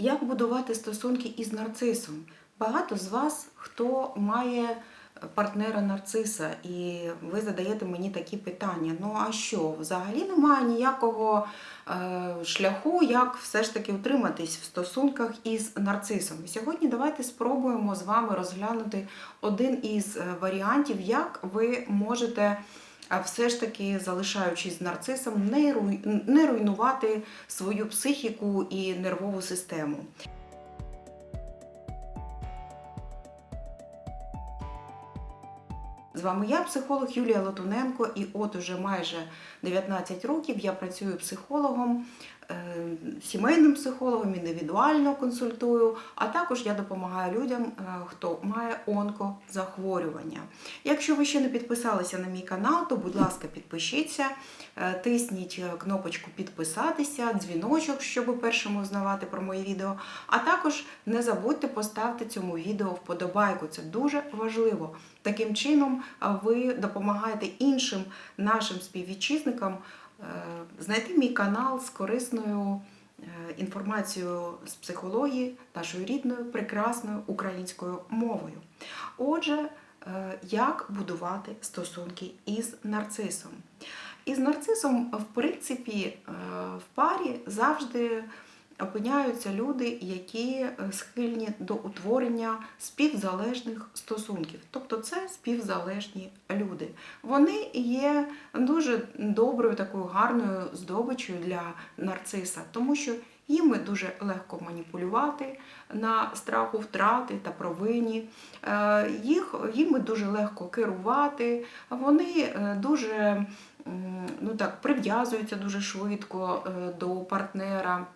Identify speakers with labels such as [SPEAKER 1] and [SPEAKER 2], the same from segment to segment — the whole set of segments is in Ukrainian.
[SPEAKER 1] Як будувати стосунки із нарцисом? Багато з вас, хто має партнера нарциса, і ви задаєте мені такі питання. Ну а що? Взагалі немає ніякого е, шляху, як все ж таки утриматись в стосунках із нарцисом. І сьогодні давайте спробуємо з вами розглянути один із е, варіантів, як ви можете. А все ж таки, залишаючись нарцисом, не руй- не руйнувати свою психіку і нервову систему. З вами я, психолог Юлія Латуненко, і от уже майже 19 років я працюю психологом, сімейним психологом, індивідуально консультую, а також я допомагаю людям, е, хто має онкозахворювання. Якщо ви ще не підписалися на мій канал, то будь ласка, підпишіться, е, тисніть е, кнопочку підписатися, дзвіночок, щоб першими узнавати про мої відео. А також не забудьте поставити цьому відео вподобайку. Це дуже важливо. Таким чином ви допомагаєте іншим нашим співвітчизникам е, знайти мій канал з корисною е, інформацією з психології нашою рідною, прекрасною українською мовою. Отже, е, як будувати стосунки із нарцисом? Із нарцисом, в принципі, е, в парі завжди опиняються люди, які е, схильні до утворення співзалежних стосунків. Тобто це співзалежні люди. Вони є дуже доброю, такою гарною здобичою для нарциса, тому що їми дуже легко маніпулювати на страху втрати та провині. Е, Їх, їми дуже легко керувати, вони е, дуже ну так, прив'язуються дуже швидко до партнера.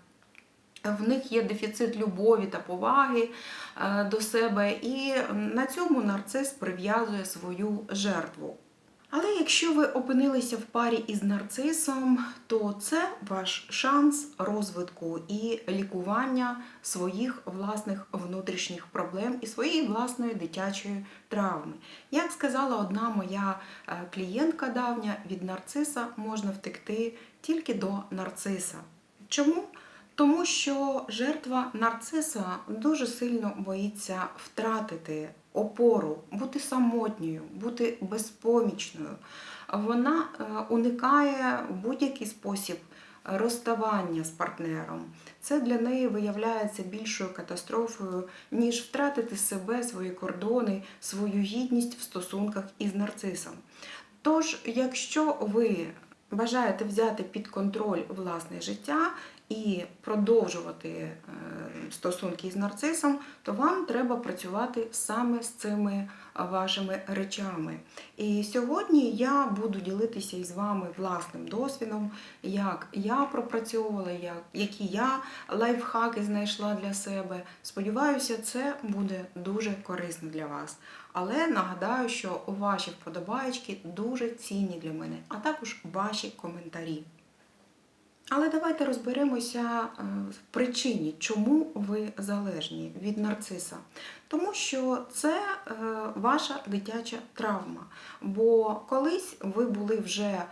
[SPEAKER 1] В них є дефіцит любові та поваги е, до себе, і на цьому нарцис прив'язує свою жертву. Але якщо ви опинилися в парі із нарцисом, то це ваш шанс розвитку і лікування своїх власних внутрішніх проблем і своєї власної дитячої травми. Як сказала одна моя е, клієнтка давня, від нарциса можна втекти тільки до нарциса. Чому? Тому що жертва нарциса дуже сильно боїться втратити опору, бути самотньою, бути безпомічною. Вона е, уникає в будь-який спосіб розставання з партнером. Це для неї виявляється більшою катастрофою, ніж втратити себе, свої кордони, свою гідність в стосунках із нарцисом. Тож, якщо ви бажаєте взяти під контроль власне життя і продовжувати е, стосунки з нарцисом, то вам треба працювати саме з цими вашими речами. І сьогодні я буду ділитися із вами власним досвідом, як я пропрацьовувала, як, які я лайфхаки знайшла для себе. Сподіваюся, це буде дуже корисно для вас. Але нагадаю, що ваші вподобаєчки дуже цінні для мене, а також ваші коментарі. Але давайте розберемося е, в причині, чому ви залежні від нарциса. Тому що це е, ваша дитяча травма. Бо колись ви були вже, е,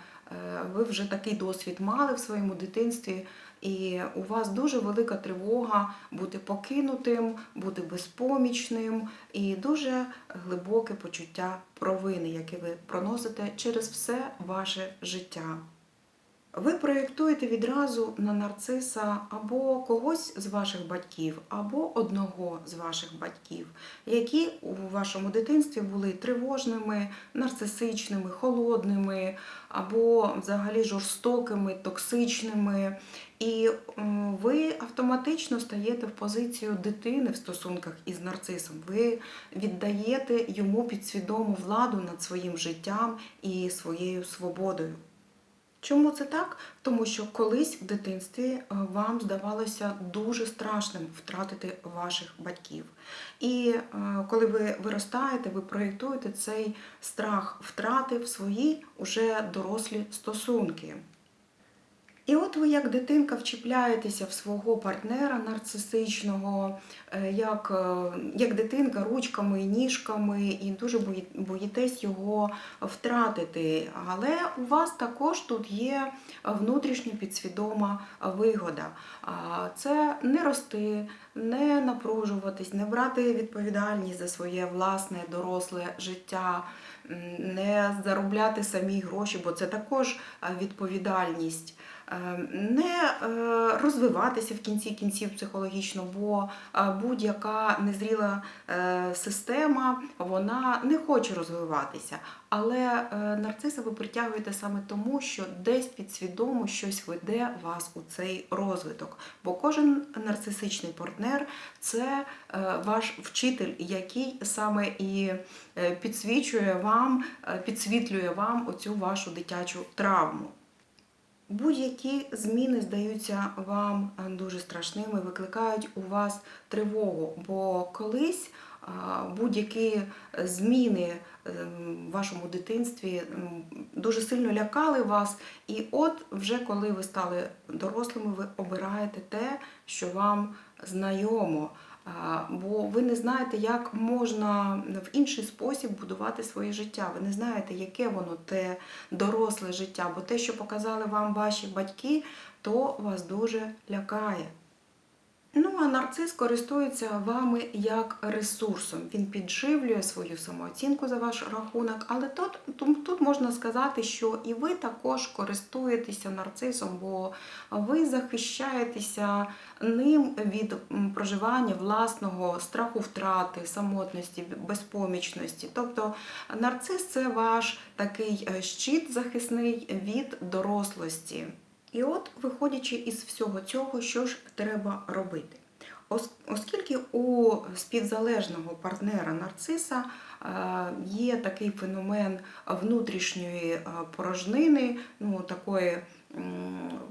[SPEAKER 1] ви вже такий досвід мали в своєму дитинстві, і у вас дуже велика тривога бути покинутим, бути безпомічним і дуже глибоке почуття провини, яке ви проносите через все ваше життя. Ви проєктуєте відразу на нарциса або когось з ваших батьків, або одного з ваших батьків, які у вашому дитинстві були тривожними, нарцисичними, холодними, або взагалі жорстокими, токсичними. І ви автоматично стаєте в позицію дитини в стосунках із нарцисом. Ви віддаєте йому підсвідому владу над своїм життям і своєю свободою. Чому це так? Тому що колись в дитинстві е, вам здавалося дуже страшним втратити ваших батьків. І е, коли ви виростаєте, ви проєктуєте цей страх втрати в свої уже дорослі стосунки. І от ви як дитинка вчіпляєтеся в свого партнера нарцисичного, е, як, е, як дитинка ручками і ніжками, і дуже боїтесь його втратити. Але у вас також тут є внутрішня підсвідома вигода. Це не рости, не напружуватись, не брати відповідальність за своє власне доросле життя, не заробляти самі гроші, бо це також е, відповідальність. Е, Не е, розвиватися в кінці кінців психологічно, бо е, будь-яка незріла е, система вона не хоче розвиватися. Але нарциса ви притягуєте саме тому, що десь підсвідомо щось веде вас у цей розвиток. Бо кожен нарцисичний партнер це ваш вчитель, який саме і підсвічує вам, підсвітлює вам оцю вашу дитячу травму. Будь-які зміни здаються вам е, дуже страшними, викликають у вас тривогу, бо колись будь-які зміни е, в вашому дитинстві дуже сильно лякали вас. І от вже коли ви стали дорослими, ви обираєте те, що вам знайомо. Бо ви не знаєте, як можна в інший спосіб будувати своє життя. Ви не знаєте, яке воно те доросле життя, бо те, що показали вам ваші батьки, то вас дуже лякає. Ну, а нарцис користується вами як ресурсом. Він підживлює свою самооцінку за ваш рахунок, але тут, тут, можна сказати, що і ви також користуєтеся нарцисом, бо ви захищаєтеся ним від проживання власного страху втрати, самотності, безпомічності. Тобто нарцис це ваш такий е, щит захисний від дорослості. І от, виходячи із всього цього, що ж треба робити? Ос- Оскільки у співзалежного партнера нарциса е, є такий феномен внутрішньої е, порожнини, ну такої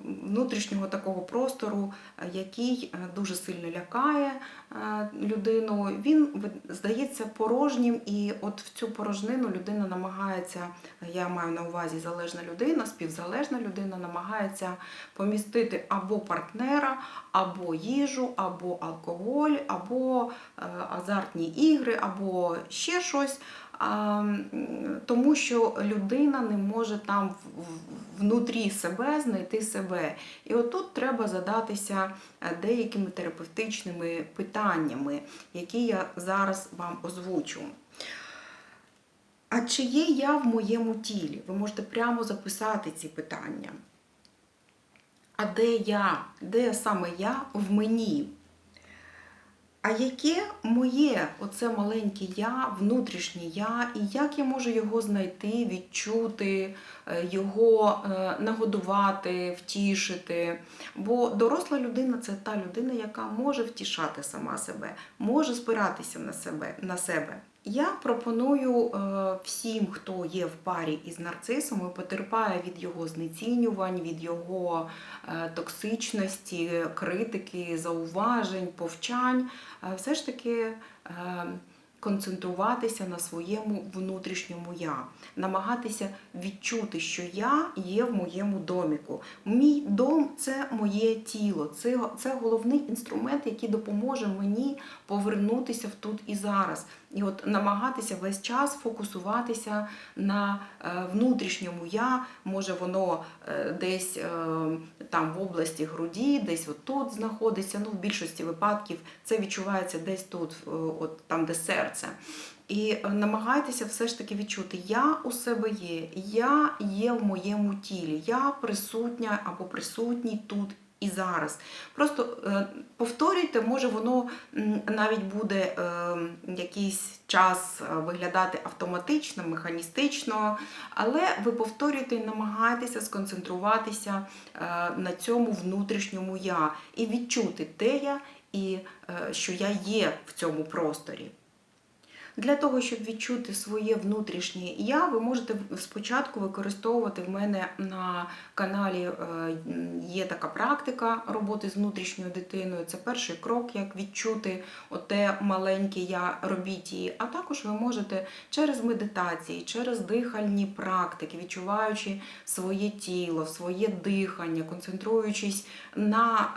[SPEAKER 1] внутрішнього такого простору, е, який е, дуже сильно лякає е, людину, він здається порожнім, і от в цю порожнину людина намагається, я маю на увазі залежна людина, співзалежна людина намагається помістити або партнера, або їжу, або алкоголь, або е, азартні ігри, або ще щось. Тому що людина не може там внутрі себе знайти себе. І отут треба задатися е, деякими терапевтичними питаннями, які я зараз вам озвучу. А чи є я в моєму тілі? Ви можете прямо записати ці питання. А де я? Де саме я в мені? А яке моє оце маленьке я, внутрішнє я, і як я можу його знайти, відчути, е, його е, нагодувати, втішити? Бо доросла людина це та людина, яка може втішати сама себе, може спиратися на себе. На себе. Я пропоную е, всім, хто є в парі із нарцисом і потерпає від його знецінювань, від його е, токсичності, критики, зауважень, повчань, е, все ж таки концентруватися на своєму внутрішньому я, намагатися відчути, що я є в моєму доміку. Мій дом це моє тіло, це, це головний інструмент, який допоможе мені повернутися в тут і зараз. І от намагатися весь час фокусуватися на е, внутрішньому я, може воно е, десь е, там в області груді, десь отут знаходиться. Ну, в більшості випадків це відчувається десь тут, от там, де серце. І е, намагайтеся все ж таки відчути, я у себе є, я є в моєму тілі, я присутня або присутній тут і зараз. Просто е, повторюйте, може воно навіть буде е, якийсь час виглядати автоматично, механістично, але ви повторюєте і намагаєтеся сконцентруватися на цьому внутрішньому я і відчути те я і що я є в цьому просторі. Для того, щоб відчути своє внутрішнє я, ви можете спочатку використовувати в мене на каналі е, є така практика роботи з внутрішньою дитиною. Це перший крок, як відчути оте маленьке я робіть її. А також ви можете через медитації, через дихальні практики, відчуваючи своє тіло, своє дихання, концентруючись на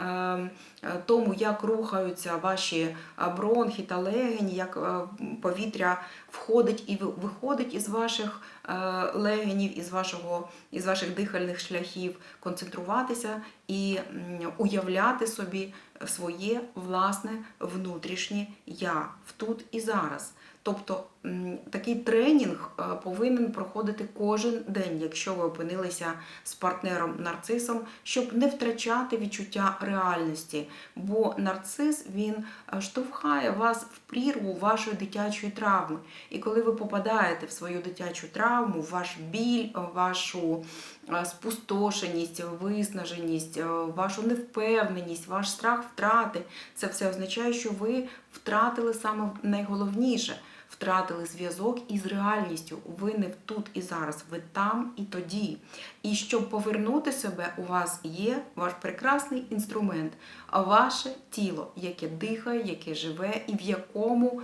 [SPEAKER 1] е, е, тому, як рухаються ваші бронхи та легені, як е, повітря входить і виходить із ваших е, легенів, із, вашого, із ваших дихальних шляхів, концентруватися і уявляти собі своє власне внутрішнє я в тут і зараз. Тобто такий тренінг е, повинен проходити кожен день, якщо ви опинилися з партнером нарцисом, щоб не втрачати відчуття реальності. Бо нарцис він е, штовхає вас в прірву вашої дитячої травми. І коли ви попадаєте в свою дитячу травму, ваш біль, вашу е, спустошеність, виснаженість, е, вашу невпевненість, ваш страх втрати, це все означає, що ви втратили саме найголовніше. Втратили зв'язок із реальністю. Ви не тут і зараз, ви там і тоді. І щоб повернути себе, у вас є ваш прекрасний інструмент, ваше тіло, яке дихає, яке живе, і в якому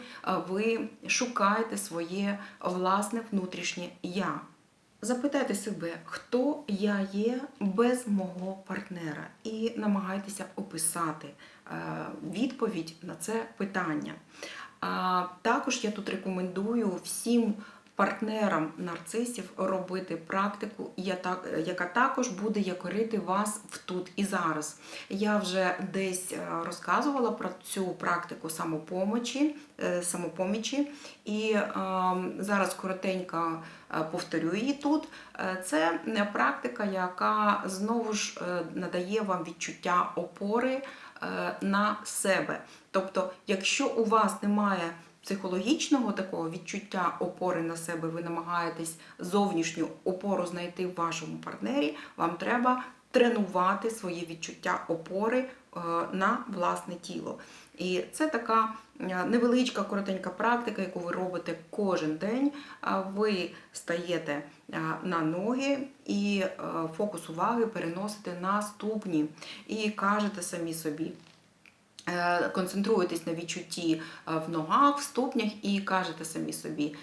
[SPEAKER 1] ви шукаєте своє власне внутрішнє я. Запитайте себе, хто я є без мого партнера, і намагайтеся описати е, відповідь на це питання. Також я тут рекомендую всім партнерам нарцисів робити практику, яка також буде якорити вас в тут і зараз. Я вже десь е, розказувала про цю практику самопомочі, е, самопомічі, і е, зараз коротенько е, повторю її тут. Це практика, яка знову ж надає вам відчуття опори на себе. Тобто, якщо у вас немає психологічного такого відчуття опори на себе, ви намагаєтесь зовнішню опору знайти в вашому партнері, вам треба тренувати своє відчуття опори е, на власне тіло. І це така е, невеличка коротенька практика, яку ви робите кожен день. Ви стаєте е, на ноги і е, фокус уваги переносите на ступні і кажете самі собі. Концентруєтесь на відчутті в ногах, в ступнях і кажете самі собі: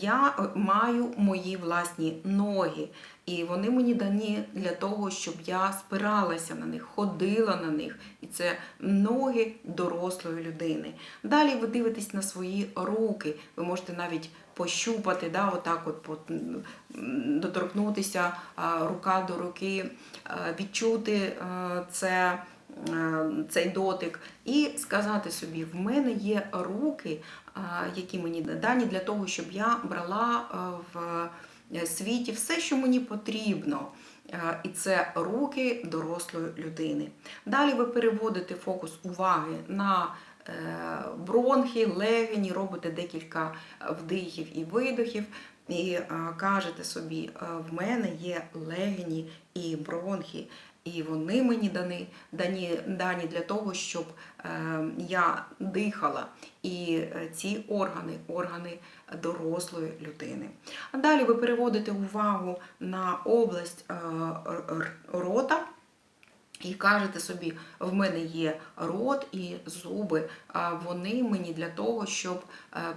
[SPEAKER 1] я маю мої власні ноги, і вони мені дані для того, щоб я спиралася на них, ходила на них. І це ноги дорослої людини. Далі ви дивитесь на свої руки. Ви можете навіть пощупати, да, отак от доторкнутися рука до руки, е, відчути е, це е, цей дотик, і сказати собі: в мене є руки, які мені дані для того, щоб я брала в світі все, що мені потрібно. Е, І це руки дорослої людини. Далі ви переводите фокус уваги на е, бронхи, легені, робите декілька вдихів і видохів. І е, кажете собі, е, в мене є легені і бронхи, і вони мені дані, дані, дані для того, щоб е, я дихала. І е, ці органи, органи дорослої людини. А далі ви переводите увагу на область е, рота. І кажете собі, в мене є рот і зуби, вони мені для того, щоб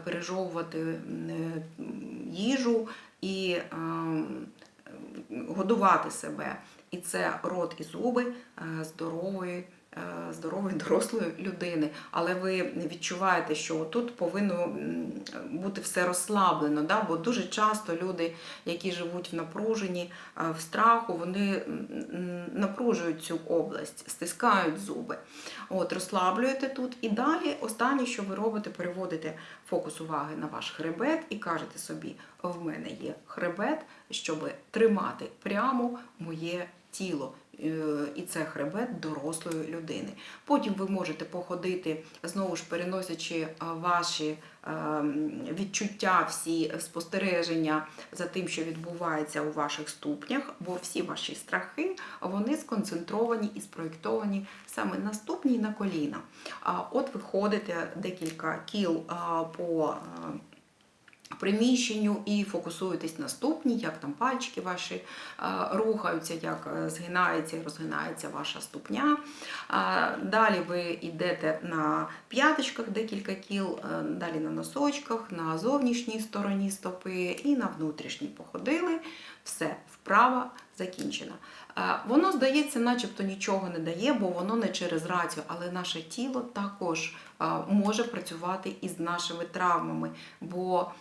[SPEAKER 1] пережовувати їжу і годувати себе. І це рот і зуби е, здорової. е, Здорової дорослої людини, але ви відчуваєте, що тут повинно бути все розслаблено. Да? Бо дуже часто люди, які живуть в напруженні, е, в страху, вони напружують цю область, стискають зуби. От, розслаблюєте тут. І далі останнє, що ви робите, переводите фокус уваги на ваш хребет і кажете собі: в мене є хребет, щоб тримати прямо моє тіло. е, І це хребет дорослої людини. Потім ви можете походити, знову ж переносячи е, ваші е, відчуття, всі спостереження за тим, що відбувається у ваших ступнях, бо всі ваші страхи вони сконцентровані і спроєктовані саме на ступні і на коліна. От ви ходите декілька кіл по приміщенню і фокусуєтесь на ступні, як там пальчики ваші е, рухаються, як е, згинається і розгинається ваша ступня. Далі ви йдете на п'яточках декілька кіл, е, далі на носочках, на зовнішній стороні стопи і на внутрішній походили. Все, вправа закінчена. Е, Воно здається, начебто нічого не дає, бо воно не через рацію, але наше тіло також е, може працювати із нашими травмами. Бо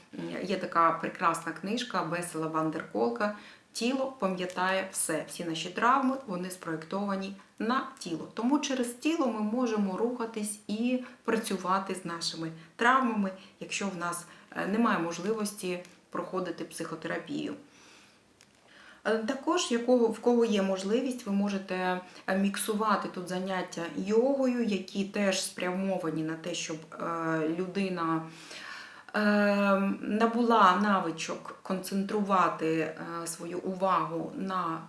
[SPEAKER 1] є така прекрасна книжка Бесела Вандерколка. Тіло пам'ятає все. Всі наші травми вони спроєктовані на тіло. Тому через тіло ми можемо рухатись і працювати з нашими травмами, якщо в нас е, немає можливості проходити психотерапію. Е, Також, якого, в кого є можливість, ви можете е, міксувати тут заняття йогою, які теж спрямовані на те, щоб е, людина набула навичок концентрувати свою увагу на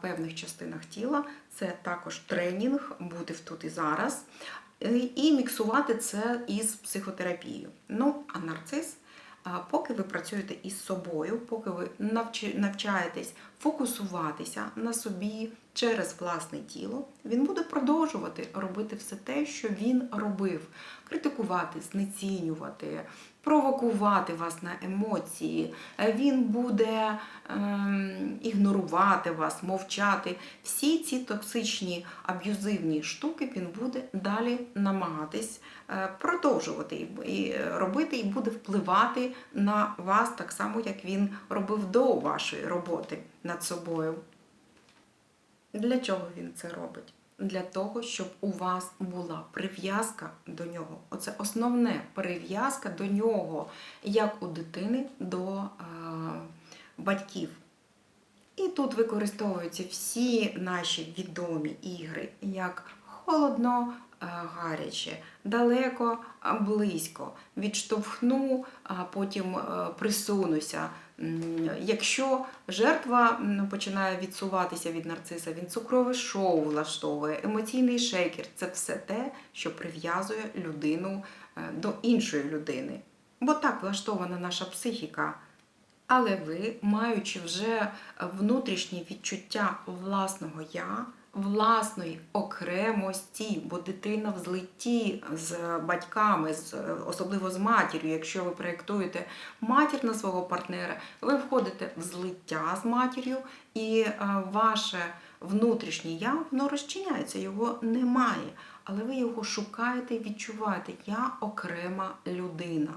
[SPEAKER 1] певних частинах тіла. Це також тренінг, бути в тут і зараз. І міксувати це із психотерапією. Ну, а нарцис Поки ви працюєте із собою, поки ви навчаєтесь фокусуватися на собі через власне тіло, він буде продовжувати робити все те, що він робив: критикувати, знецінювати, провокувати вас на емоції. Е, Він буде ем, ігнорувати вас, мовчати. Всі ці токсичні аб'юзивні штуки він буде далі намагатись е, продовжувати і- і робити, і буде впливати на вас так само, як він робив до вашої роботи над собою. Для чого він це робить? Для того, щоб у вас була прив'язка до нього. Оце основне прив'язка до нього, як у дитини до е, батьків. І тут використовуються всі наші відомі ігри, як холодно, е, гаряче, далеко, близько, відштовхну, а потім е, присунуся. Якщо жертва м, починає відсуватися від нарциса, він цукрове шоу влаштовує, емоційний шейкер це все те, що прив'язує людину е, до іншої людини. Бо так влаштована наша психіка. Але ви, маючи вже внутрішнє відчуття власного я, власної окремості, бо дитина в злитті з батьками, особливо з матір'ю, якщо ви проєктуєте матір на свого партнера, ви входите в злиття з матір'ю, і е, ваше внутрішнє я воно розчиняється, його немає. Але ви його шукаєте і відчуваєте. Я окрема людина.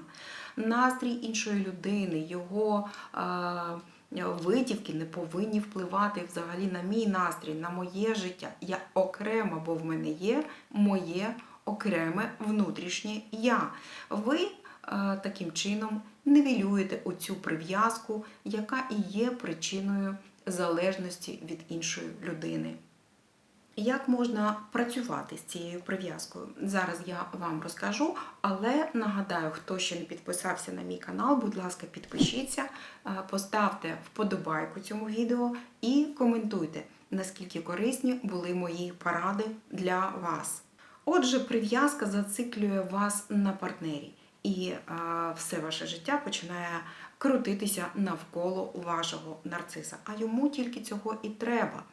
[SPEAKER 1] Настрій іншої людини, його е, витівки не повинні впливати взагалі на мій настрій, на моє життя. Я окрема, бо в мене є моє окреме внутрішнє я. Ви е, таким чином нивелюєте оцю прив'язку, яка і є причиною залежності від іншої людини. Як можна працювати з цією прив'язкою? Зараз я вам розкажу, але нагадаю, хто ще не підписався на мій канал, будь ласка, підпишіться, е, поставте вподобайку цьому відео і коментуйте, наскільки корисні були мої поради для вас. Отже, прив'язка зациклює вас на партнері, і е, все ваше життя починає крутитися навколо вашого нарциса. А йому тільки цього і треба.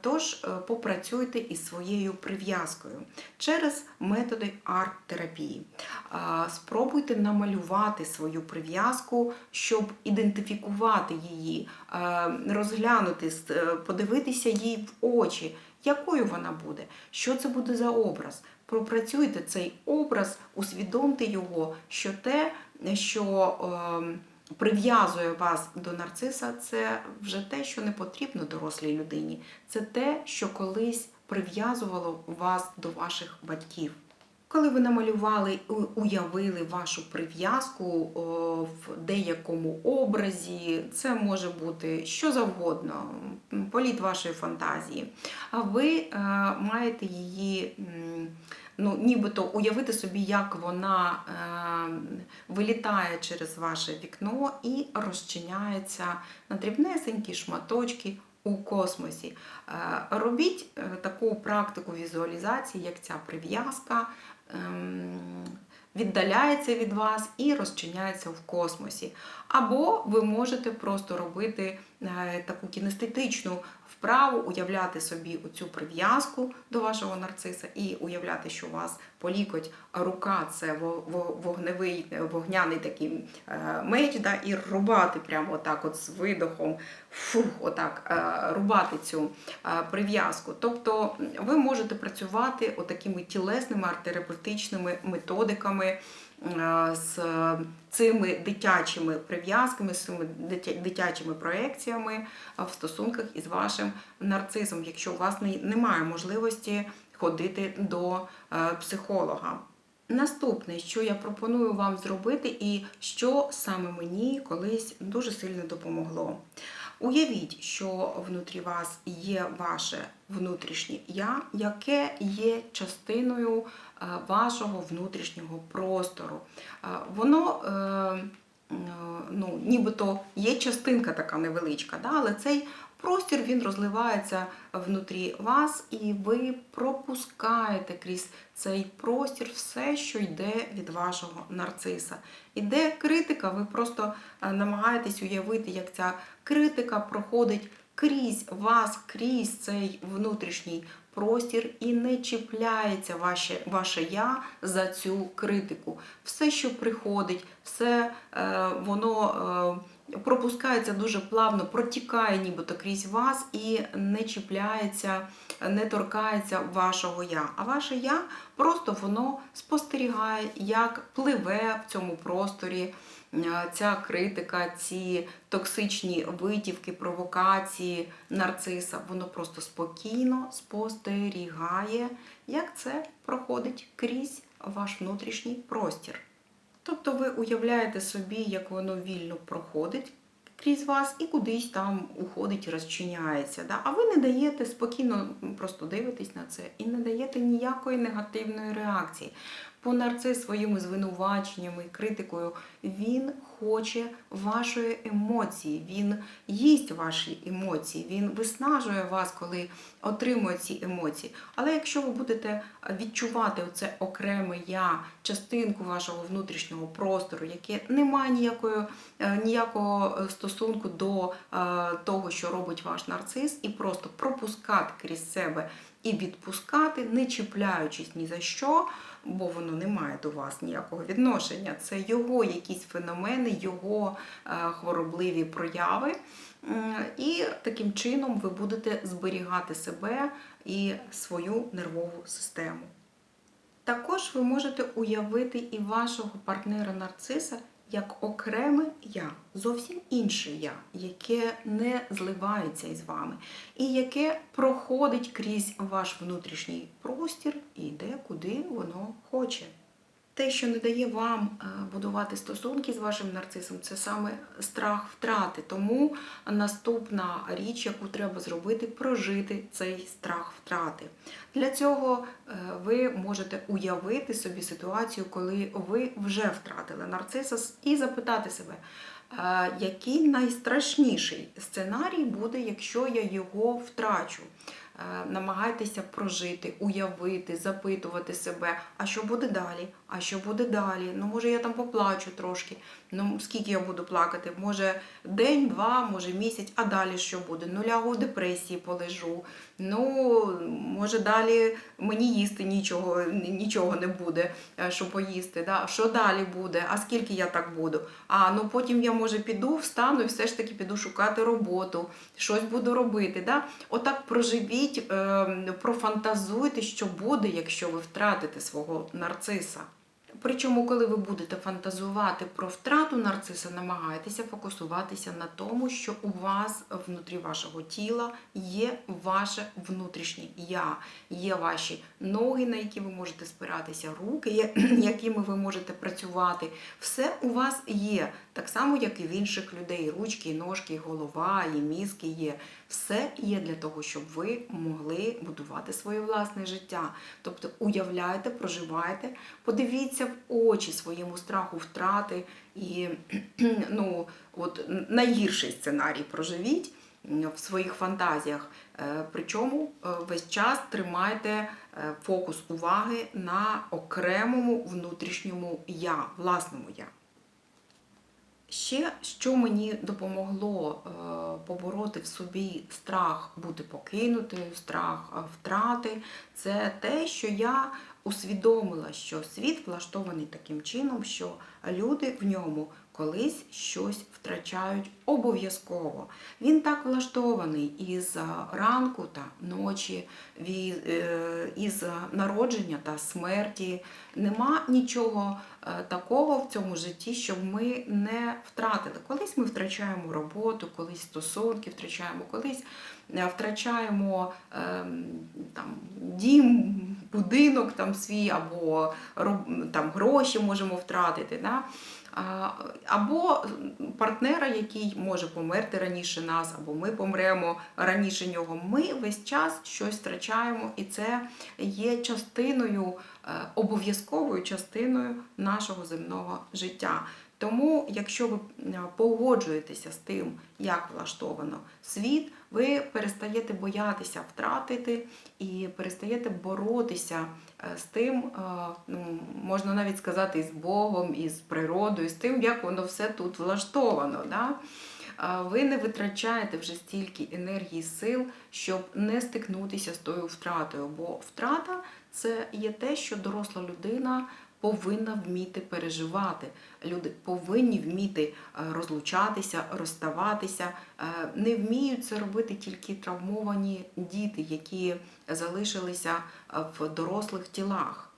[SPEAKER 1] Тож е, попрацюйте із своєю прив'язкою через методи арт-терапії. Спробуйте намалювати свою прив'язку, щоб ідентифікувати її, е, розглянути, е, подивитися їй в очі, якою вона буде, що це буде за образ. Пропрацюйте цей образ, усвідомте його, що те, що е, прив'язує вас до нарциса, це вже те, що не потрібно дорослій людині. Це те, що колись прив'язувало вас до ваших батьків. Коли ви намалювали, у- уявили вашу прив'язку в деякому образі, це може бути що завгодно, політ вашої фантазії. А ви е, маєте її, ну, нібито уявити собі, як вона е, вилітає через ваше вікно і розчиняється на дрібнесенькі шматочки у космосі. Е, Робіть е, таку практику візуалізації, як ця прив'язка ем, віддаляється від вас і розчиняється в космосі. Або ви можете просто робити е, таку кінестетичну вправу, уявляти собі оцю прив'язку до вашого нарциса і уявляти, що у вас по лікоть рука це во- во- вогневий, вогняний такий е, меч, да, і рубати прямо отак от з видохом, фух, отак, е, рубати цю е, прив'язку. Тобто ви можете працювати отакими тілесними арт-терапевтичними методиками з цими дитячими прив'язками, з цими дитячими проекціями е, в стосунках із вашим нарцисом, якщо у вас немає можливості ходити до е, психолога. Наступне, що я пропоную вам зробити, і що саме мені колись дуже сильно допомогло. Уявіть, що внутрі вас є ваше внутрішнє я, яке є частиною е, вашого внутрішнього простору. Е, Воно е, ну, нібито є частинка така невеличка, да? але цей простір він розливається внутрі вас, і ви пропускаєте крізь цей простір все, що йде від вашого нарциса. Іде критика, ви просто намагаєтесь уявити, як ця критика проходить крізь вас, крізь цей внутрішній простір і не чіпляється ваше, ваше я за цю критику. Все, що приходить, все е, воно. Е, Пропускається дуже плавно, протікає нібито крізь вас і не чіпляється, не торкається вашого я. А ваше я просто воно спостерігає, як пливе в цьому просторі ця критика, ці токсичні витівки, провокації нарциса. Воно просто спокійно спостерігає, як це проходить крізь ваш внутрішній простір. Тобто ви уявляєте собі, як воно вільно проходить крізь вас і кудись там уходить, розчиняється. Да? А ви не даєте спокійно просто дивитесь на це і не даєте ніякої негативної реакції. Бо нарцис своїми звинуваченнями критикою він хоче вашої емоції, він їсть ваші емоції, він виснажує вас, коли отримує ці емоції. Але якщо ви будете відчувати оце окреме я, частинку вашого внутрішнього простору, яке не має ніякої, е, ніякого е, стосунку до е, того, що робить ваш нарцис, і просто пропускати крізь себе і відпускати, не чіпляючись ні за що, бо воно не має до вас ніякого відношення. Це його якісь феномени, його е, хворобливі прояви. І таким чином ви будете зберігати себе і свою нервову систему. Також ви можете уявити і вашого партнера-нарциса як окреме я, зовсім інше я, яке не зливається із вами, і яке проходить крізь ваш внутрішній простір і йде, куди воно хоче. Те, що не дає вам е, будувати стосунки з вашим нарцисом, це саме страх втрати. Тому наступна річ, яку треба зробити, прожити цей страх втрати. Для цього е, ви можете уявити собі ситуацію, коли ви вже втратили нарциса, і запитати себе, е, який найстрашніший сценарій буде, якщо я його втрачу. Е, Намагайтеся прожити, уявити, запитувати себе, а що буде далі? А що буде далі? Ну, може, я там поплачу трошки. Ну, скільки я буду плакати? Може, день, два, може місяць, а далі що буде? Ну, лягу в депресії, полежу. Ну, може, далі мені їсти нічого, нічого не буде, е, що поїсти. Да? Що далі буде? А скільки я так буду? А ну потім я може піду, встану і все ж таки піду шукати роботу, щось буду робити. Да? Отак проживіть, е, профантазуйте, що буде, якщо ви втратите свого нарциса. Причому, коли ви будете фантазувати про втрату нарциса, намагайтеся фокусуватися на тому, що у вас внутрі вашого тіла є ваше внутрішнє я, є ваші ноги, на які ви можете спиратися, руки, якими ви можете працювати. Все у вас є, так само, як і в інших людей. Ручки, ножки, голова, і мізки є. Все є для того, щоб ви могли будувати своє власне життя. Тобто уявляйте, проживайте, подивіться в очі своєму страху втрати і ну, от, найгірший сценарій проживіть в своїх фантазіях. Е, Причому е, весь час тримайте е, фокус уваги на окремому внутрішньому я, власному я. Ще що мені допомогло побороти в собі страх бути покинутою, страх втрати, це те, що я усвідомила, що світ влаштований таким чином, що люди в ньому колись щось втрачають обов'язково. Він так влаштований із ранку та ночі, е, із народження та смерті. Нема нічого такого в цьому житті, щоб ми не втратили. Колись ми втрачаємо роботу, колись стосунки втрачаємо, колись е, втрачаємо ем, там, дім, будинок там свій, або там, гроші можемо втратити. Да? Або партнера, який може померти раніше нас, або ми помремо раніше нього. Ми весь час щось втрачаємо, і це є частиною, е, обов'язковою частиною нашого земного життя. Тому, якщо ви погоджуєтеся з тим, як влаштовано світ, ви перестаєте боятися втратити і перестаєте боротися е, з тим, е, ну, можна навіть сказати, з Богом, і з природою, з тим, як воно все тут влаштовано. Да? Ви не витрачаєте вже стільки енергії, сил, щоб не стикнутися з тою втратою. Бо втрата це є те, що доросла людина повинна вміти переживати. Люди повинні вміти е, розлучатися, розставатися. Е, Не вміють це робити тільки травмовані діти, які залишилися е, в дорослих тілах.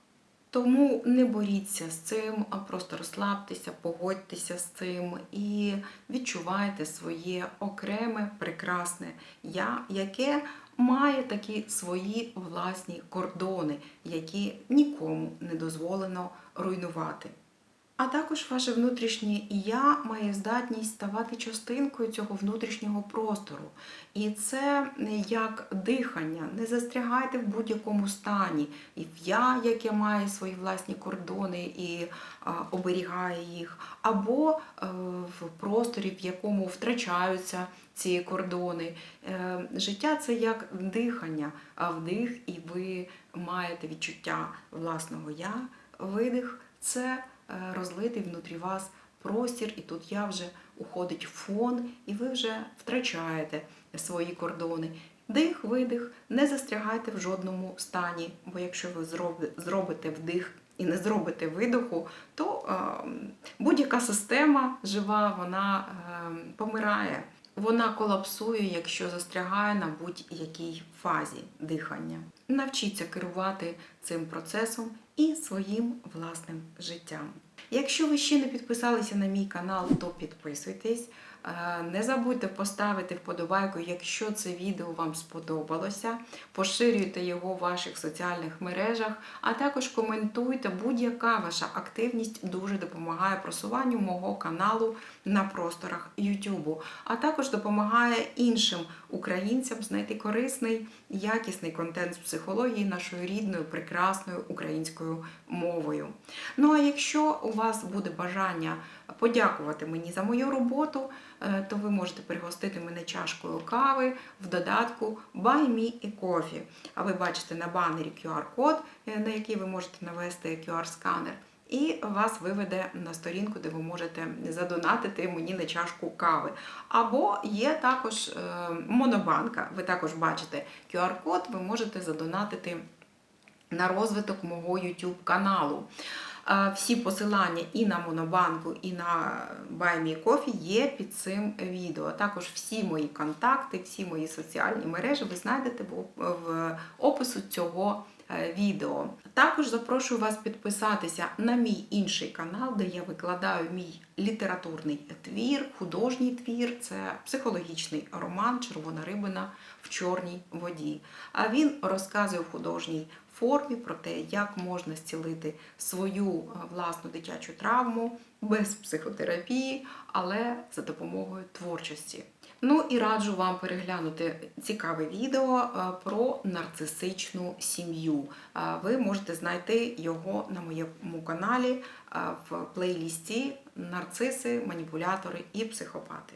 [SPEAKER 1] Тому не боріться з цим, а просто розслабтеся, погодьтеся з цим і відчувайте своє окреме, прекрасне я, яке має такі свої власні кордони, які нікому не дозволено руйнувати. А також ваше внутрішнє я має здатність ставати частинкою цього внутрішнього простору. І це як дихання. Не застрягайте в будь-якому стані. І я, яке має свої власні кордони і а, оберігає їх, або е, в просторі, в якому втрачаються ці кордони. Е, Життя це як дихання, а вдих, і ви маєте відчуття власного я, видих це розлитий внутрі вас простір, і тут я вже уходить фон, і ви вже втрачаєте свої кордони. Дих, видих, не застрягайте в жодному стані, бо якщо ви зробите вдих і не зробите видоху, то е, будь-яка система жива, вона е, помирає. Вона колапсує, якщо застрягає на будь-якій фазі дихання. Навчіться керувати цим процесом і своїм власним життям. Якщо ви ще не підписалися на мій канал, то підписуйтесь. Е, Не забудьте поставити вподобайку, якщо це відео вам сподобалося. Поширюйте його в ваших соціальних мережах, а також коментуйте. Будь-яка ваша активність дуже допомагає просуванню мого каналу на просторах YouTube, а також допомагає іншим українцям знайти корисний, якісний контент з психології нашою рідною, прекрасною українською мовою. Ну а якщо у вас буде бажання подякувати мені за мою роботу, е, то ви можете пригостити мене чашкою кави в додатку Buy Me a Coffee. А ви бачите на банері QR-код, е, на який ви можете навести QR-сканер. І вас виведе на сторінку, де ви можете задонатити мені на чашку кави. Або є також е, монобанка. Ви також бачите QR-код, ви можете задонатити на розвиток мого YouTube каналу. Е, Всі посилання і на Монобанку, і на Buy Me є під цим відео. Також всі мої контакти, всі мої соціальні мережі ви знайдете в- в опису цього е, відео. Також запрошую вас підписатися на мій інший канал, де я викладаю мій літературний твір, художній твір. Це психологічний роман Червона рибина в чорній воді. А він розказує в художній формі про те, як можна зцілити свою е, власну дитячу травму без психотерапії, але за допомогою творчості. Ну і раджу вам переглянути цікаве відео е, про нарцисичну сім'ю. Е, Ви можете знайти його на моєму каналі в плейлісті Нарциси, маніпулятори і психопати.